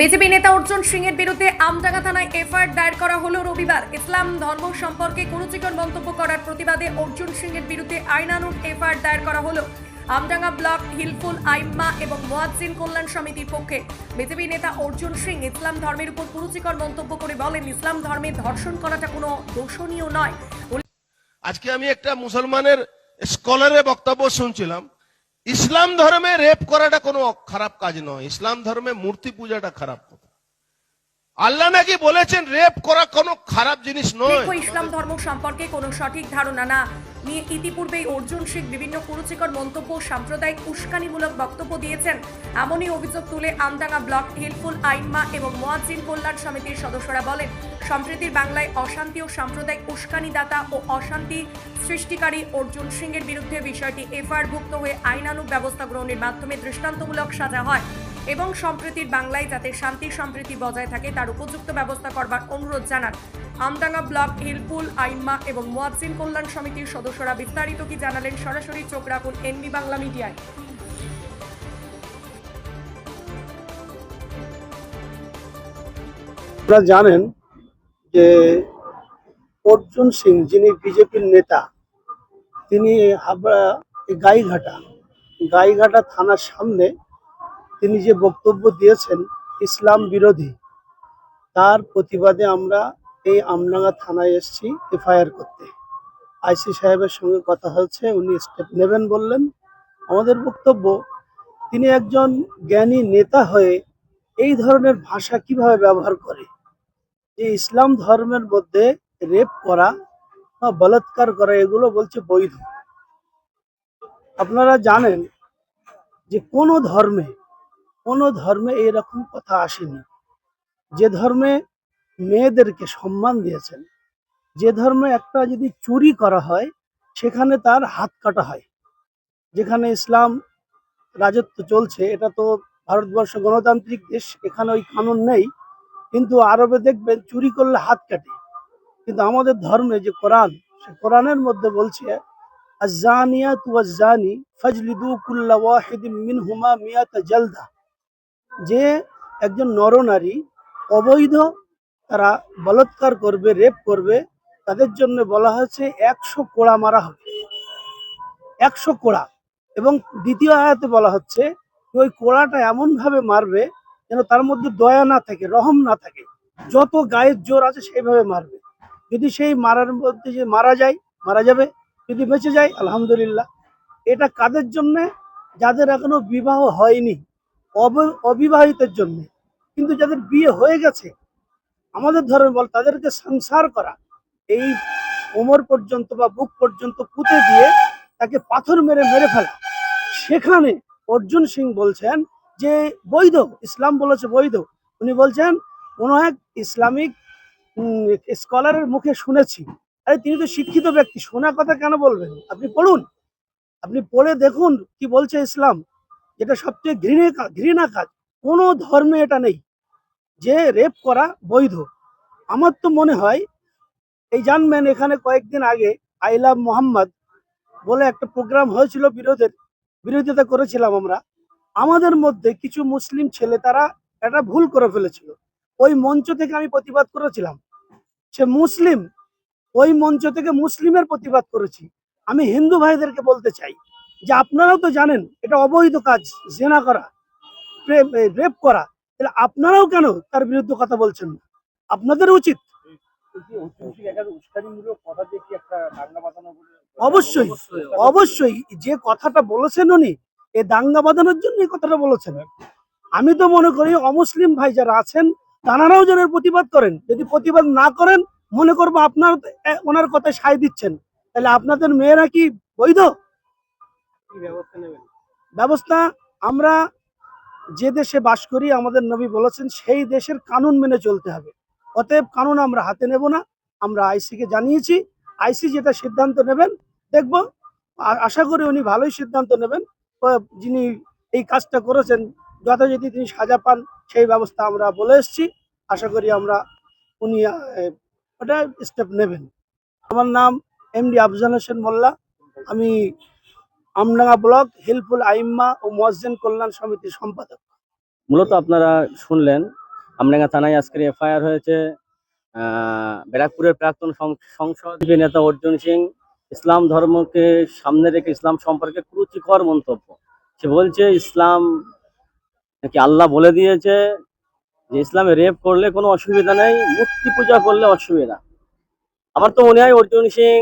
BJP নেতা অর্জুন সিং এর বিরুদ্ধে আমডাঙ্গা থানায় এফআইআর দায়ের করা হলো রবিবার। ইসলাম ধর্ম সম্পর্কে কুরুচিকর মন্তব্য করার প্রতিবাদে অর্জুন সিং এর বিরুদ্ধে আইনানুগ এফআইআর দায়ের করা হলো। আমডাঙ্গা ব্লক, হিলফুল, আইম্মা এবং মোয়াজ্জিন কল্যাণ সমিতির পক্ষে বিজেপি নেতা অর্জুন সিং ইসলাম ধর্মের উপর কুরুচিকর মন্তব্য করে বলেন, ইসলাম ধর্মে ধর্ষণ করাটা কোনো দোষণীয় নয়। আজকে আমি একটা মুসলমানের স্কলারের বক্তব্য শুনছিলাম। ইসলাম ধর্মে রেপ করাটা কোনো খারাপ কাজ নয়। ইসলাম ধর্মে মূর্তি পূজাটা খারাপ। কথা আল্লাহ নাকি বলেছেন, রেপ করা কোনো খারাপ জিনিস নয়। ইসলাম ধর্ম সম্পর্কে কোনো সঠিক ধারণা না নিয়ে ইতিপূর্বেই অর্জুন শেখ বিভিন্ন কুরুচিকর মন্তব্য সাম্প্রদায়িক উস্কানিমূলক বক্তব্য দিয়েছেন। এমনই অভিযোগ তুলে আমডাঙ্গা ব্লক হিলফুল আইনমা এবং মোয়াজ্জিন কল্যাণ সমিতির সদস্যরা বলেন, সম্প্রীতির বাংলায় অশান্তি ও সাম্প্রদায়িক উস্কানিদাতা ও অশান্তি সৃষ্টিকারী অর্জুন সিং এর বিরুদ্ধে বিষয়টি এফআইআর ভুক্ত হয়ে আইনানুগ ব্যবস্থা গ্রহণের মাধ্যমে দৃষ্টান্তমূলক সাজা হয়। এবং সম্প্রীতির বাংলায় যাতে শান্তি, সম্প্রীতি বজায় থাকে, তার উপযুক্ত ব্যবস্থা করবার অনুরোধ জানান। আমডাঙ্গা ব্লক, হিলপুল আইনমা এবং মোয়াজ্জিন কল্যাণ সমিতির সদস্যরা বিস্তারিত কি জানালেন সরাসরি চোখ রাখুন এনবি বাংলা মিডিয়ায়। আপনারা জানেন যে অর্জুন সিং, যিনি বিজেপির নেতা, তিনি হাবড়া গাইঘাটা গাইঘাটা থানার সামনে তিনি যে বক্তব্য দিয়েছেন, ইসলাম বিরোধী, তার প্রতিবাদে আমরা এই আমডাঙ্গা থানায় এসেছি এফআইআর করতে। আইসি সাহেবের সঙ্গে কথা হয়েছে, উনি স্টেপ নেবেন বললেন। আমাদের বক্তব্য, তিনি একজন জ্ঞানী নেতা হয়ে এই ধরনের ভাষা কীভাবে ব্যবহার করে? যে ইসলাম ধর্মের মধ্যে রেপ করা বা বলাৎকার করা, এগুলো বলছে বৈধ। আপনারা জানেন যে কোনো ধর্মে কোনো ধর্মে এরকম কথা আসেনি। যে ধর্মে মেয়েদেরকে সম্মান দিয়েছেন, যে ধর্মে একটা যদি চুরি করা হয়, সেখানে তার হাত কাটা হয়। যেখানে ইসলাম রাজত্ব চলছে, এটা তো ভারতবর্ষ গণতান্ত্রিক দেশ, এখানে ওই কানুন নেই। কিন্তু আরবে দেখবেন চুরি করলে হাত কাটে। কিন্তু আমাদের ধর্মে যে কোরআন, সে কোরআনের মধ্যে বলছে আজানিয়া তু আজানি ফজলিদু কুল্লা ওয়াহিদিম মিনহুমা মিয়াতা জালদা। যে একজন নরনারী অবৈধ তারা বলৎকার করবে রেপ করবে, তাদের জন্য বলা হয়েছে একশো কোড়া মারা হবে। একশো কোড়া। এবং দ্বিতীয় আয়াতে বলা হচ্ছে ওই কোড়াটা এমন ভাবে মারবে যেন তার মধ্যে দয়া না থাকে, রহম না থাকে। যত গায়ের জোর আছে সেইভাবে মারবে। যদি সেই মারার মধ্যে যে মারা যায়, মারা যাবে। যদি বেঁচে যায়, আলহামদুলিল্লাহ। এটা কাদের জন্যে? যাদের এখনও বিবাহ হয়নি। অবিবাহিতের জন্য। কিন্তু যাদের বিয়ে হয়ে গেছে, আমাদের ধর্মে বল তাদেরকে সংসার করা, এই কোমর পর্যন্ত বা বুক পর্যন্ত পুঁতে দিয়ে তাকে পাথর মেরে মেরে ফেলা। সেখানে অর্জুন সিং বলছেন যে, বৈধ, ইসলাম বলেছে বৈধ। উনি বলছেন, কোন এক ইসলামিক স্কলারের মুখে শুনেছি। আরে, তিনি তো শিক্ষিত ব্যক্তি, শোনা কথা কেন বলবেন? আপনি পড়ুন। আপনি পড়ে দেখুন কি বলছে ইসলাম। যেটা সবচেয়ে ঘৃণে ঘৃণা কাজ। কোনো ধর্মে এটা নেই। যে রেপ করা বৈধ। আমার তো মনে হয়, এই জানবেন এখানে কয়েকদিন আগে আই লাভ মোহাম্মদ বলে একটা প্রোগ্রাম হয়েছিল বিরোধের। বিরোধিতা করেছিলাম আমরা। আমাদের মধ্যে কিছু মুসলিম ছেলে তারা একটা ভুল করে ফেলেছিল। ওই মঞ্চ থেকে আমি প্রতিবাদ করেছিলাম। সে মুসলিম, ওই মঞ্চ থেকে মুসলিমের প্রতিবাদ করেছি। আমি হিন্দু ভাইদেরকে বলতে চাই। যে আপনারাও তো জানেন, এটা অবৈধ কাজ, জেনা করা রেপ করা, তাহলে আপনারাও কেন তার বিরুদ্ধে কথা বলছেন আপনাদের উচিত। অবশ্যই অবশ্যই, যে কথাটা বলেছেন উনি, এ দাঙ্গা বাঁধানোর জন্য এই কথাটা বলেছেন। আমি তো মনে করি অমুসলিম ভাই যারা আছেন তানারাও যেন প্রতিবাদ করেন। যদি প্রতিবাদ না করেন, মনে করব আপনার ওনার কথায় সায় দিচ্ছেন। তাহলে আপনাদের মেয়েরা কি বৈধ? ব্যবস্থা আমরা যে দেশে বাস করি, আমাদের নবী বলেছেন, সেই দেশের কানুন মেনে চলতে হবে। অতএব কানুন আমরা হাতে নেব না। আমরা আইসিকে জানিয়েছি। আইসি যেটা সিদ্ধান্ত নেবেন, দেখব। আশা করি উনি ভালোই সিদ্ধান্ত নেবেন। যিনি এই কাজটা করেছেন যথাযথ তিনি সাজা পান, সেই ব্যবস্থা আমরা বলে এসেছি। আশা করি আমরা উনি ওটা স্টেপ নেবেন। আমার নাম এমডি আফজাল হোসেন মোল্লা। আমি আমডাঙ্গা ব্লক, হিলফুল আইম্মা ও মসজিদ কল্যাণ সমিতির সম্পাদক। মূলত আপনারা শুনলেন, আমডাঙ্গা থানায় আজকের এফআইআর হয়েছে ব্যারাকপুরের প্রাক্তন সংসদ নেতা অর্জুন সিং, ইসলাম ধর্মকে সামনে রেখে ইসলাম সম্পর্কে কুরুচিকর মন্তব্য। সে বলছে, ইসলাম নাকি আল্লাহ বলে দিয়েছে যে ইসলামে রেপ করলে কোনো অসুবিধা নেই মূর্তি পূজা করলে অসুবিধা। আমার তো মনে হয় অর্জুন সিং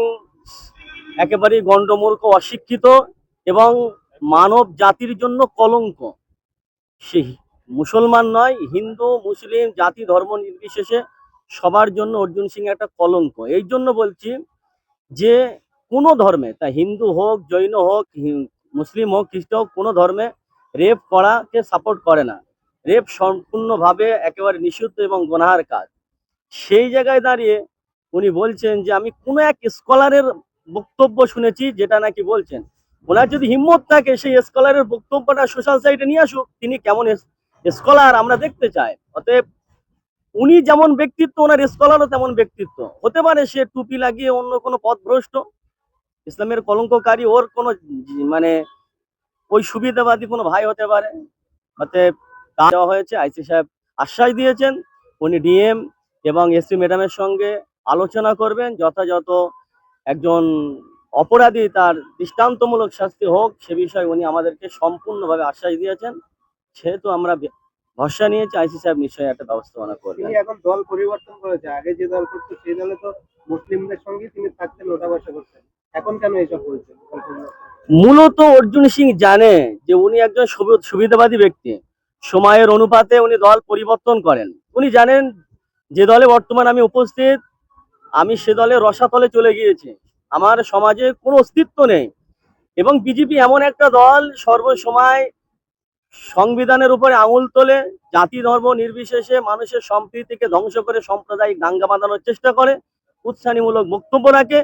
একেবারেই গণ্ডমূর্খ, অশিক্ষিত এবং মানব জাতির জন্য কলঙ্ক। সে মুসলমান নয়, হিন্দু, মুসলিম জাতি ধর্ম নির্বিশেষে সবার জন্য অর্জুন সিং একটা কলঙ্ক। এই জন্য বলছি যে কোনো ধর্মে, তা হিন্দু হোক, জৈন হোক মুসলিম হোক খ্রিস্ট হোক, কোনো ধর্মে রেপ করাকে সাপোর্ট করে না। রেপ সম্পূর্ণভাবে একেবারে নিষিদ্ধ এবং গোনাহার কাজ। সেই জায়গায় দাঁড়িয়ে উনি বলছেন যে, আমি কোনো এক স্কলারের বক্তব্য শুনেছি যেটা নাকি বলছেন ওনার যদি হিম্মত থাকে সেই স্কলারের বক্তব্যটা সোশ্যাল সাইটে নিয়ে আসুক, তিনি কেমন স্কলার আমরা দেখতে চাই। অতএব উনি যেমন ব্যক্তিত্ব, ওনার স্কলারও তেমন ব্যক্তিত্ব। হতে পারে সে টুপি লাগিয়ে অন্য কোনো পথভ্রষ্ট, ইসলামের কলঙ্ককারী, ওর কোনো মানে ওই সুবিধাবাদী কোনো ভাই হতে পারে। অতএব তা দেওয়া হয়েছে, আইসি সাহেব আশ্বাস দিয়েছেন, উনি ডিএম এবং এসপি ম্যাডামের সঙ্গে আলোচনা করবেন, যথাযথ একজন অপরাধী তার দৃষ্টান্তমূলক শাস্তি হোক সে বিষয়ে উনি আমাদেরকে সম্পূর্ণভাবে আশ্বাস দিয়েছেন। সেহেতু আমরা ভরসা নিয়েছি আইসি সাহেব নিশ্চয়ই একটা ব্যবস্থাপনা করবেন। এখন দল পরিবর্তন করেছে। আগে যে দল করতো সেই দলে তো মুসলিমদের সঙ্গে তিনি থাকতেন ওঠা বসা করতেন। এখন কেন এইসব মূলত অর্জুন সিং জানে যে উনি একজন সুবি- সুবিধাবাদী ব্যক্তি। সময়ের অনুপাতে উনি দল পরিবর্তন করেন। উনি জানেন যে দলে বর্তমান আমি উপস্থিত আমি সে দলে রসাতলে চলে গিয়েছি। আমার সমাজে কোনো অস্তিত্ব নেই। এবং বিজেপি এমন একটা দল সর্বসময় সংবিধানের উপরে আঙুল তোলে, জাতি ধর্ম নির্বিশেষে মানুষের সম্প্রীতিকে ধ্বংস করে সাম্প্রদায়িক দাঙ্গা বাঁধানোর চেষ্টা করে, উৎসাহীমূলক বক্তব্য রাখে।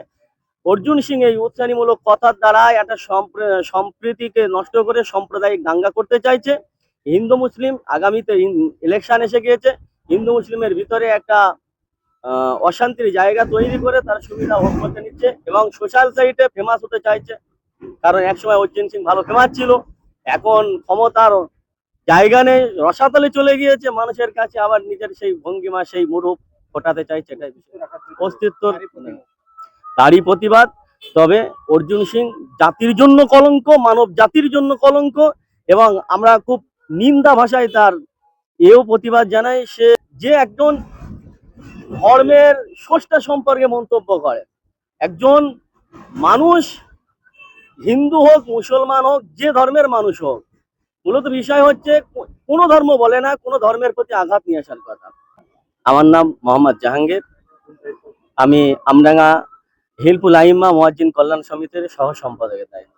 অর্জুন সিং এই উৎসাহীমূলক কথার দ্বারা একটা সম্প্র- সম্প্রীতিকে নষ্ট করে সাম্প্রদায়িক দাঙ্গা করতে চাইছে। হিন্দু মুসলিম আগামীতে ইলেকশন এসে গিয়েছে। হিন্দু মুসলিমের ভিতরে একটা অশান্তির জায়গা তৈরি করে তার সুবিধা ভোগ করতে নিচ্ছে এবং সোশ্যাল সাইটে ফেমাস হতে চাইছে। কারণ একসময় অর্জুন সিং ভালো ফেমাস ছিল। এখন ক্ষমতার জায়গা নেই, রসাতলে চলে গিয়েছে। মানুষের কাছে আবার নিজের সেই ভঙ্গিমা, সেই মুরূপ ফোটাতে চাইছে এটাই অস্তিত্ব তারই প্রতিবাদ। তবে অর্জুন সিং জাতির জন্য কলঙ্ক, মানব জাতির জন্য কলঙ্ক এবং আমরা খুব নিন্দা ভাষায় তার এও প্রতিবাদ জানাই। সে যে একজন ধর্মের স্রষ্টা সম্পর্কে মন্তব্য করে। একজন মানুষ, হিন্দু হোক, মুসলমান হোক, যে ধর্মের মানুষ হোক, মূলত বিষয় হচ্ছে কোনো ধর্ম বলে না, কোনো ধর্মের প্রতি আঘাত নিয়ে আসার কথা। আমার নাম মোহাম্মদ জাহাঙ্গীর। আমি আমডাঙ্গা হিলপুল আইম্মা মোয়াজ্জিন কল্যাণ সমিতির সহ সম্পাদকের দায়িত্ব